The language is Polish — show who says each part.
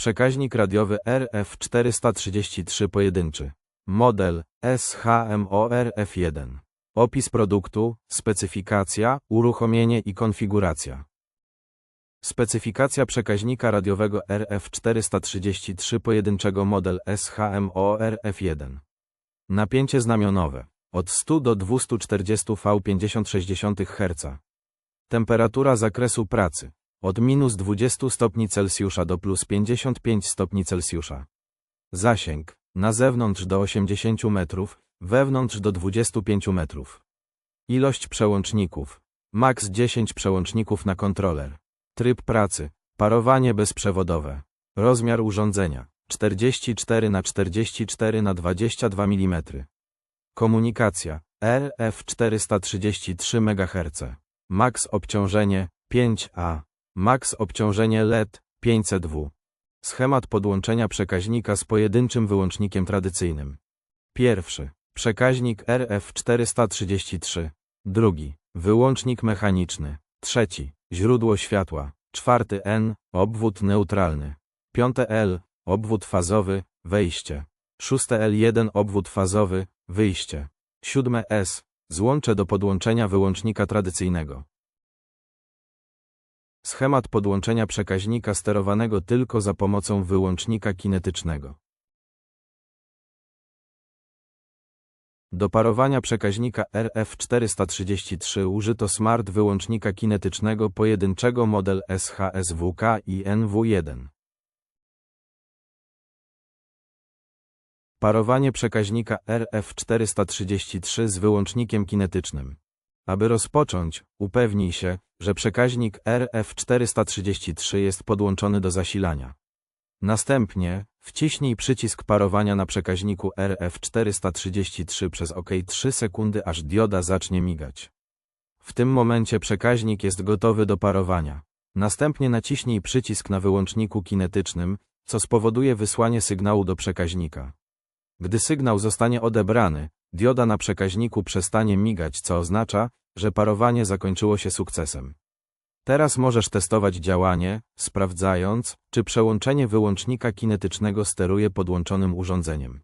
Speaker 1: Przekaźnik radiowy RF433 pojedynczy. Model SHMORF1. Opis produktu, specyfikacja, uruchomienie i konfiguracja. Specyfikacja przekaźnika radiowego RF433 pojedynczego model SHMORF1. Napięcie znamionowe od 100 do 240 V 50-60 Hz. Temperatura zakresu pracy od minus 20 stopni Celsjusza do plus 55 stopni Celsjusza. Zasięg na zewnątrz do 80 metrów, wewnątrz do 25 metrów. Ilość przełączników max 10 przełączników na kontroler. Tryb pracy parowanie bezprzewodowe. Rozmiar urządzenia 44 na 44 na 22 mm. Komunikacja RF 433 MHz. Max obciążenie 5A. Max obciążenie LED 500W. Schemat podłączenia przekaźnika z pojedynczym wyłącznikiem tradycyjnym. Pierwszy. Przekaźnik RF433. Drugi. Wyłącznik mechaniczny. Trzeci. Źródło światła. Czwarty N. Obwód neutralny. Piąte L. Obwód fazowy. Wejście. Szóste L1. Obwód fazowy. Wyjście. Siódme S. Złącze do podłączenia wyłącznika tradycyjnego. Schemat podłączenia przekaźnika sterowanego tylko za pomocą wyłącznika kinetycznego. Do parowania przekaźnika RF433 użyto smart wyłącznika kinetycznego pojedynczego model SHSWK i NW1. Parowanie przekaźnika RF433 z wyłącznikiem kinetycznym. Aby rozpocząć, upewnij się, że przekaźnik RF433 jest podłączony do zasilania. Następnie, wciśnij przycisk parowania na przekaźniku RF433 przez OK 3 sekundy aż dioda zacznie migać. W tym momencie przekaźnik jest gotowy do parowania. Następnie naciśnij przycisk na wyłączniku kinetycznym, co spowoduje wysłanie sygnału do przekaźnika. Gdy sygnał zostanie odebrany, dioda na przekaźniku przestanie migać, co oznacza, że parowanie zakończyło się sukcesem. Teraz możesz testować działanie, sprawdzając, czy przełączenie wyłącznika kinetycznego steruje podłączonym urządzeniem.